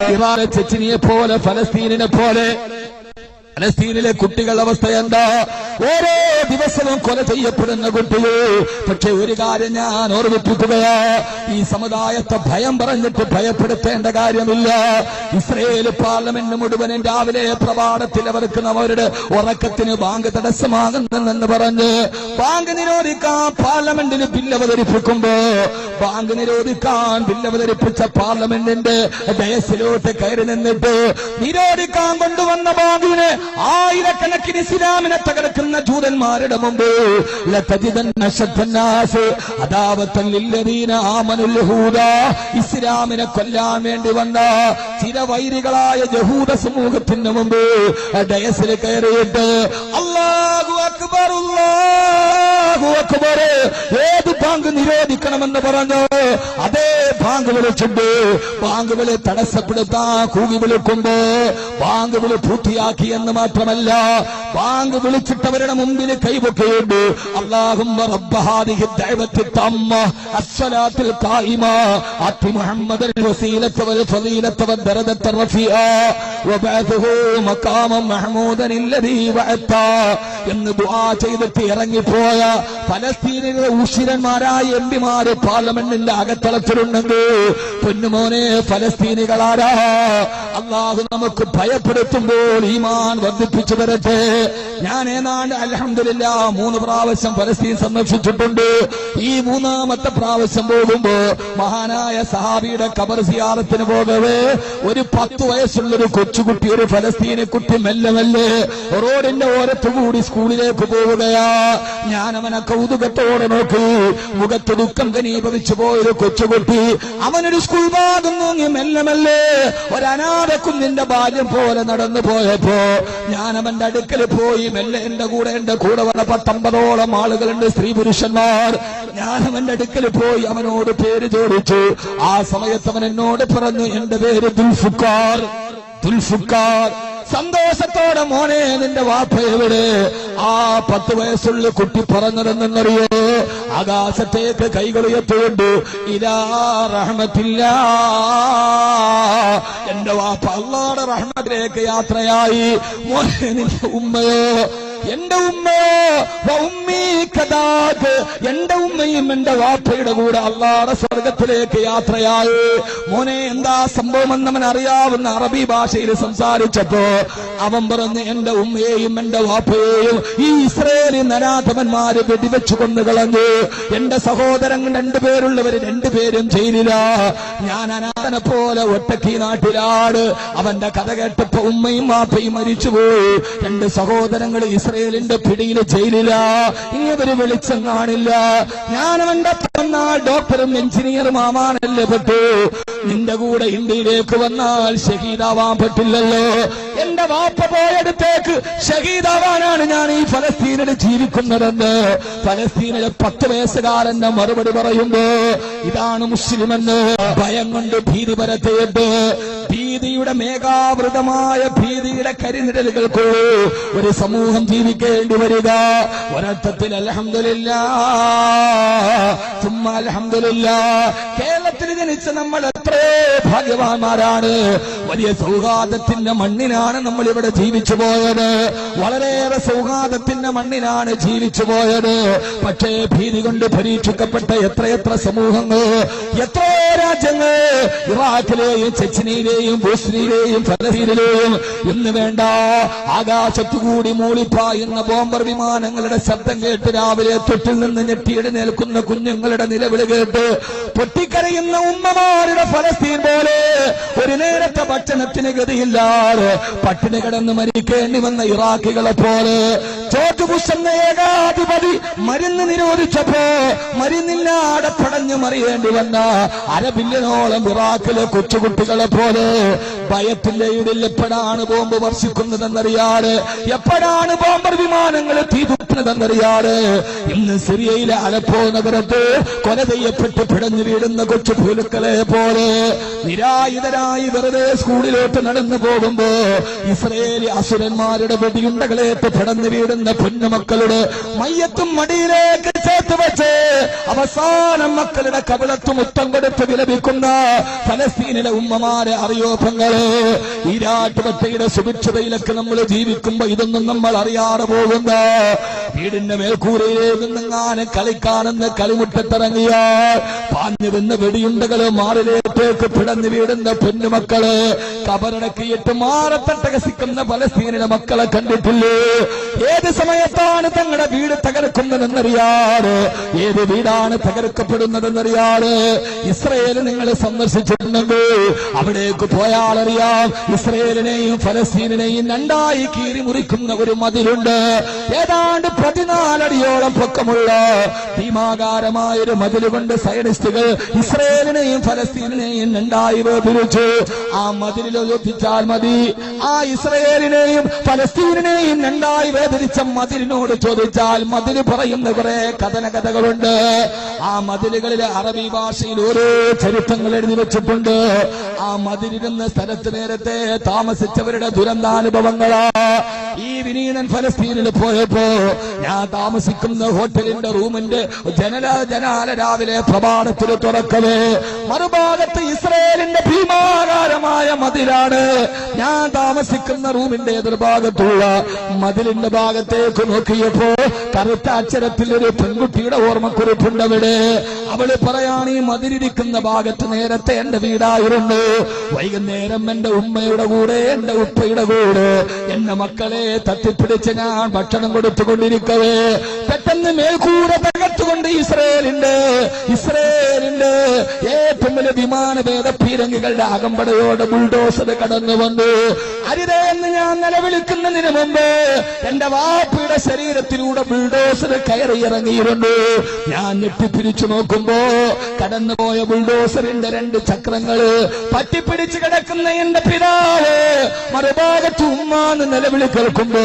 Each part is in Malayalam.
ഇറാനെ ചെച്ചിനിയെ പോലെ ഫലസ്തീനിനെ പോലെ ഫലസ്തീനിലെ കുട്ടികളുടെ അവസ്ഥ എന്താ? ഓരോ ദിവസവും കൊല ചെയ്യപ്പെടുന്ന കുട്ടികൾ. പക്ഷെ ഒരു കാര്യം ഞാൻ ഓർമ്മിപ്പിക്കുകയാ. ഈ സമുദായത്തെ ഭയം പറഞ്ഞിട്ട് ഭയപ്പെടുത്തേണ്ട കാര്യമില്ല. ഇസ്രയേൽ പാർലമെന്റ് മുഴുവനും രാവിലെ പ്രഭാതത്തിൽ അവർക്ക് അവരുടെ ഉറക്കത്തിന് ബാങ്ക് തടസ്സമാകുന്നെന്ന് പറഞ്ഞ് ബാങ്ക് നിരോധിക്കാൻ പാർലമെന്റിന് ബില്ല് അവതരിപ്പിക്കുമ്പോ ബാങ്ക് നിരോധിക്കാൻ ബില്ല് അവതരിപ്പിച്ച പാർലമെന്റിന്റെ ഡയസിലോട്ട് കയറി നിന്നിട്ട് നിരോധിക്കാൻ കൊണ്ടുവന്ന ബാങ്കിന് ആയിരക്കണക്കിന് ഇസ്ലാമിനെ തകർക്കുന്ന ജൂതന്മാരുടെ മുമ്പ് ഇസ്ലാമിനെ കൊല്ലാൻ വേണ്ടി വന്ന ചില വൈരികളായ ജഹൂദ സമൂഹത്തിന് മുമ്പ് ഡയസിൽ കയറിയിട്ട് അല്ലാഹു അക്ബർ അല്ലാഹു അക്ബർ ഏത് ബാങ്ക് നിരോധിക്കണമെന്ന് പറഞ്ഞു അതേ ബാങ്ക് വിളിച്ചിട്ട് ബാങ്ക് വിളി തടസ്സപ്പെടുത്താൻ കൂകി വിളിക്കുമ്പോ ബാങ്ക് വിളി പൂർത്തിയാക്കി എന്ന് മാത്രമല്ല ബാങ്ക് വിളിച്ചിട്ടവരുടെ മുമ്പിൽ കൈവക്കുകയുണ്ട് അള്ളാഹും الوسيلة والفضيلة والدرجة الرفيعة وبعثه مقاما محمودا الذي وعدته എന്ന് ദുആ ചെയ്തിട്ട് ഇറങ്ങിപ്പോയ ഫലസ്തീനിലെ ഉഷിരന്മാരായ എം പിമാര് പാർലമെന്റിന്റെ അകത്തളത്തിലുണ്ടെങ്കിൽ പൊന്നുമോനെ ഫലസ്തീനികളാരാ അള്ളാഹു നമുക്ക് ഭയപ്പെടുത്തുമ്പോൾ ഈമാൻ വർദ്ധിപ്പിച്ചു തരട്ടെ ഞാൻ ഏതാണ്ട് അലഹമില്ല മൂന്ന് പ്രാവശ്യം ഫലസ്തീൻ സന്ദർശിച്ചിട്ടുണ്ട് ഈ മൂന്നാമത്തെ പ്രാവശ്യം പോകുമ്പോ മഹാനായ സഹാബിയുടെ കബർ സിയാറത്തിന് പോകവേ ഒരു പത്ത് വയസ്സുള്ളൊരു കൊച്ചുകുട്ടി ഒരു ഫലസ്തീനെ കുട്ടി മെല്ലെ മെല്ലെ റോഡിന്റെ ഓരത്തു കൂടി സ്കൂളിലേക്ക് പോവുകയാ. ഞാൻ അവനെ കൗതുകത്തോടെ നോക്കി. മുഖത്ത് ദുഃഖം ഘനീഭവിച്ചു പോയൊരു കൊച്ചുകുട്ടി. അവനൊരു സ്കൂൾ ഭാഗം നോങ്ങി മെല്ലെ മെല്ലെ ഒരനാഥക്കുന്നിന്റെ ബാല്യം പോലെ നടന്നു പോയപ്പോ ഞാൻ അവന്റെ അടുക്കൽ പോയി മെല്ലെ എന്റെ കൂടെ എന്റെ കൂടെ വന്ന പത്തൊമ്പതോളം ആളുകളുണ്ട് സ്ത്രീ പുരുഷന്മാർ. ഞാൻ അവന്റെ അടുക്കൽ പോയി അവനോട് പേര് ചോദിച്ചു. ആ സമയത്ത് അവൻ എന്നോട് പറഞ്ഞു എന്റെ പേര് ദുൽഫുക്കാർ. സന്തോഷത്തോടെ മോനെ നിന്റെ വാപ്പ എവിടെ? ആ പത്ത് വയസ്സുള്ള കുട്ടി പറഞ്ഞതെന്നറിയോ ആകാശത്തേക്ക് കൈകൾ ഉയർത്തുകൊണ്ട് ഇതാ റഹ്മത്തില്ല. എന്റെ വാപ്പ അള്ളാടെ റഹ്മത്തിലേക്ക് യാത്രയായി. മോനെ നിന്റെ ഉമ്മയോ? എന്റെ ഉമ്മയോ? ഉമ്മി ഉമ്മീ കദാത് എന്റെ ഉമ്മയും എന്റെ വാപ്പയുടെ കൂടെ അള്ളാടെ സ്വർഗത്തിലേക്ക് യാത്രയായി. മോനെ എന്താ സംഭവം എന്നവൻ അറിയാവുന്ന അറബി ഭാഷയിൽ സംസാരിച്ചപ്പോ അവൻ പറഞ്ഞ് എന്റെ ഉമ്മയെയും എന്റെ വാപ്പയെയും ഈ ഇസ്രയേലി നരാധവന്മാര് വെടിവെച്ചു കൊന്നു കളഞ്ഞു. എന്റെ സഹോദരങ്ങൾ രണ്ടുപേരുള്ളവര് രണ്ടുപേരും ജയിലില. ഞാൻ അനാഥനെ പോലെ ഒറ്റക്കി നാട്ടിലാണ് അവന്റെ കഥ കേട്ടപ്പോ ഉമ്മയും വാപ്പയും മരിച്ചുപോയി. രണ്ട് സഹോദരങ്ങൾ ഇസ്രയേലിന്റെ പിടിയിൽ ജയിലില. ഇനി അവർ വെളിച്ചം കാണില്ല. ഞാൻ അവന്റെ വന്നാൽ ഡോക്ടറും എഞ്ചിനീയറും ആവാനല്ലേ പറ്റൂ നിന്റെ കൂടെ ഇന്ത്യയിലേക്ക് വന്നാൽ ഷഹീദാവാൻ പറ്റില്ലല്ലോ. എന്റെ വാപ്പ പോയടുത്തേക്ക് ഷഹീദാവാനാണ് ഞാൻ ഈ ഫലസ്തീനിൽ ജീവിക്കുന്നതെന്ന്. ഫലസ്തീനിലെ പത്ത് വയസ്സുകാരന്റെ മറുപടി പറയുമ്പോ ഇതാണ് മുസ്ലിമെന്ന്. ഭയം കൊണ്ട് ഭീതി ഭീതിയുടെ മേഘാവൃതമായ ഭീതിയുടെ കരിനിഴലുകൾക്കുള്ളൂ. ഒരു സമൂഹം ജീവിക്കേണ്ടി വരിക. ഒരർത്ഥത്തിൽ അലഹമില്ല ചുമ്മാ അലഹമില്ല കേരളത്തിൽ ജനിച്ച നമ്മൾ എത്രയോ ഭാഗ്യവാന്മാരാണ്. വലിയ സൗഹാർദ്ദത്തിന്റെ മണ്ണിനാണ് നമ്മൾ ഇവിടെ ജീവിച്ചു പോയത്. വളരെയേറെ സൗഹാർദ്ദത്തിന്റെ മണ്ണിനാണ് ജീവിച്ചു പോയത്. പക്ഷേ ഭീതി കൊണ്ട് പരീക്ഷിക്കപ്പെട്ട എത്രയെത്ര സമൂഹങ്ങൾ എത്ര രാജ്യങ്ങൾ ഇറാഖിലെയും ചെച്ചിനിയിലെയും ബോസ്നിയിലെയും ഫലസ്തീനിലെയും എന്ന് വേണ്ട ആകാശത്തുകൂടി മൂളിപ്പായുന്ന ബോംബർ വിമാനങ്ങളുടെ ശബ്ദം കേട്ട് രാവിലെ തൊട്ടിൽ നിന്ന് ഞെട്ടിയെഴുന്നേൽക്കുന്ന കുഞ്ഞുങ്ങളുടെ നിലവിളി കേട്ട് പൊട്ടിക്കരയുന്ന ഉമ്മമാരുടെ ഫലസ്തീൻ പോലെ ഒരു നേരത്തെ ഭക്ഷണത്തിന് ഗതിയില്ലാതെ പട്ടിണി കിടന്ന് മരിക്കേണ്ടി വന്ന ഇറാഖികളെ പോലെ ജോർജ് ബുഷ് എന്ന ഏകാധിപതി മരുന്ന് നിരോധിച്ചപ്പോ മരുന്നില്ലാതെ പടഞ്ഞു മറിയേണ്ടി വന്ന അരബില്യനോളം ഇറാഖിലെ കൊച്ചുകുട്ടികളെ പോലെ ഭയത്തിന്റെ ഇടയിൽ എപ്പോഴാണ് ബോംബ് വർഷിക്കുന്നതെന്നറിയാതെ എപ്പോഴാണ് ബോംബർ വിമാനങ്ങൾ തീതുപ്പുന്നതെന്നറിയാതെ ഇന്ന് സിറിയയിലെ അലപ്പോ നഗരത്ത് കൊല ചെയ്യപ്പെട്ട് പിടഞ്ഞു വീടുന്ന കൊച്ചു പുലുക്കളെ പോലെ നിരായുധരായി വെറുതെ സ്കൂളിലോട്ട് നടന്നു പോകുമ്പോ ഇസ്രയേലി അസുരന്മാരുടെ വെടിയുണ്ടകളേറ്റ് പിടഞ്ഞു വീടുന്ന പൊന്നുമക്കളുടെ മയ്യത്തും മടിയിലേക്ക് ചേർത്ത് വെച്ച് അവസാനം മക്കളുടെ കവിളത്ത് മുത്തം കൊടുത്ത് വിലപിക്കുന്ന ഫലസ്തീനിലെ ഉമ്മമാരെ അറിയോ പെങ്ങൾ? ഈ രാട്ടുപറ്റയുടെ സുഭിക്ഷതയിലൊക്കെ നമ്മൾ ജീവിക്കുമ്പോ ഇതൊന്നും നമ്മൾ അറിയാതെ പോകുന്ന വീടിന്റെ മേൽക്കൂരയിലേക്ക് നിന്നാണ് കളിക്കാനെന്ന് കളിമുട്ടത്തിറങ്ങിയ പാഞ്ഞു വന്ന് വെടിയുണ്ടകൾ മാറിലേറ്റേക്ക് പിടന്ന് വീടുന്ന പെണ്ണുമക്കൾ കബറടക്കിയിട്ട് മാറത്തട്ടകസിക്കുന്ന ഫലസ്തീനിലെ മക്കളെ കണ്ടിട്ടില്ലേ? ഏത് സമയത്താണ് തങ്ങളുടെ വീട് തകർക്കുന്നതെന്നറിയാറ് ഏത് വീടാണ് തകർക്കപ്പെടുന്നതെന്നറിയാറ്. ഇസ്രയേൽ നിങ്ങൾ സന്ദർശിച്ചിട്ടുണ്ടെങ്കിൽ അവിടേക്ക് പോയാൽ അറിയാം ഇസ്രയേലിനെയും ഫലസ്തീനെയും രണ്ടായി കീറി മുറിക്കുന്ന ഒരു മതിലുണ്ട്. ഏതാണ്ട് പതിനാലടിയോളം പൊക്കമുള്ള ഭീമാകാരമായ ഒരു മതിൽ കൊണ്ട് സയനിസ്റ്റുകൾ ഇസ്രയേലിനെയും ഫലസ്തീനെയും രണ്ടായി വേർതിരിച്ചു. ആ മതിലിൽ ഒപ്പിച്ചാൽ മതി. ആ ഇസ്രയേലിനെയും ഫലസ്തീനെയും രണ്ടായി വേർതിരിച്ച മതിലിനോട് ചോദിച്ചാൽ മതിൽ പറയുന്ന കുറെ കഥന കഥകളുണ്ട് ആ മതിലുകളിൽ അറബി ഭാഷയിൽ ഓരോ ചരിത്രങ്ങൾ എഴുതി വെച്ചിട്ടുണ്ട്. ആ മതിലിരുന്ന സ്ഥലത്ത് നേരത്തെ താമസിച്ചവരുടെ ദുരന്താനുഭവങ്ങളാ. ഈ വിനീതൻ ഫലസ്തീനിൽ പോയപ്പോ ഞാൻ താമസിക്കുന്ന ഹോട്ടലിന്റെ റൂമിന്റെ ജനല ജനാല രാവിലെ പ്രഭാതത്തിൽ തുറക്കവേ. മറുഭാഗത്ത് ഇസ്രയേലിന്റെ ഭീമാകാരമായ മതിലാണ് ഞാൻ താമസിക്കുന്ന റൂമിന്റെ എതിർഭാഗത്തുള്ള മതിലിന്റെ ഭാഗത്തേക്ക് നോക്കിയപ്പോ കറുത്ത അക്ഷരത്തിൽ ഒരു പെൺകുട്ടിയുടെ ഓർമ്മക്കുറിപ്പുണ്ട് അവിടെ. അവൾ പറയാണ് ഈ മതിലിരിക്കുന്ന ഭാഗത്ത് നേരത്തെ എന്റെ വീടായിരുന്നു. വൈകുന്നേരം എന്റെ ഉമ്മയുടെ കൂടെ എന്റെ ഉപ്പയുടെ കൂടെ. എന്റെ മക്കളെ തട്ടിപ്പിടിച്ച് ഞാൻ ഭക്ഷണം കൊടുത്തുകൊണ്ടിരിക്കവേ. പെട്ടെന്ന് മേൽക്കൂര തകർത്തുകൊണ്ട് ഇസ്രയേലിന്റെ ഇസ്രയേലിന്റെ ഏറ്റവും വലിയ വിമാനഭേദ പീരങ്കികളുടെ അകമ്പടയോടെ ബുൾഡോസർ കടന്നു വന്നു. അരുതേ എന്ന് ഞാൻ നിലവിളിക്കുന്നതിന് മുമ്പ് എന്റെ വാപ്പയുടെ ശരീരത്തിലൂടെ ബുൾഡോസർ കയറി ഇറങ്ങിയിരുന്നു. ഞാൻ ഞെട്ടിപ്പിരിച്ചു നോക്കുമ്പോ കടന്നുപോയ ബുൾഡോസറിന്റെ രണ്ട് ചക്രങ്ങൾ പറ്റിപ്പിടിച്ച് കിടക്കുന്ന എന്റെ പിതാവ് മറുഭാഗത്ത് ഉമ്മാന്ന് നിലവിളി കേൾക്കുമ്പോ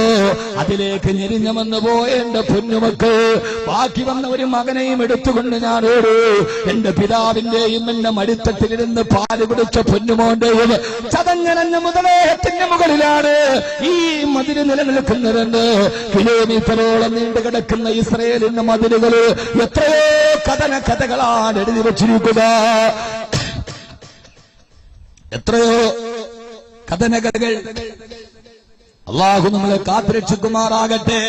അതിലേക്ക് ഞെരിഞ്ഞമന്ന് പോയ എന്റെ പൊന്നുമക്ക് ബാക്കി വന്ന ഒരു മകനെയും എടുത്തുകൊണ്ട് ഞാൻ ഓടൂ. എന്റെ പിതാവിന്റെയും എന്റെ മടിത്തത്തിലിരുന്ന് പാൽ പിടിച്ച പൊന്നുമോന്റെയും ചതഞ്ഞനഞ്ഞ മുതലേഹത്തിന്റെ മുകളിലാണ് ഈ മതിര് നിലനിൽക്കുന്നതെന്ന് കിലോമീറ്ററോളം നീണ്ടു കിടക്കുന്ന ഇസ്രയേലിന്റെ മതിലുകൾ എത്രയോ കഥന കഥകളാണ് എഴുതി വച്ചിരിക്കുക എത്രയോ കഥനകഥകൾ. അള്ളാഹു നമ്മളെ കാത്തുരക്ഷിക്കുമാറാകട്ടെ.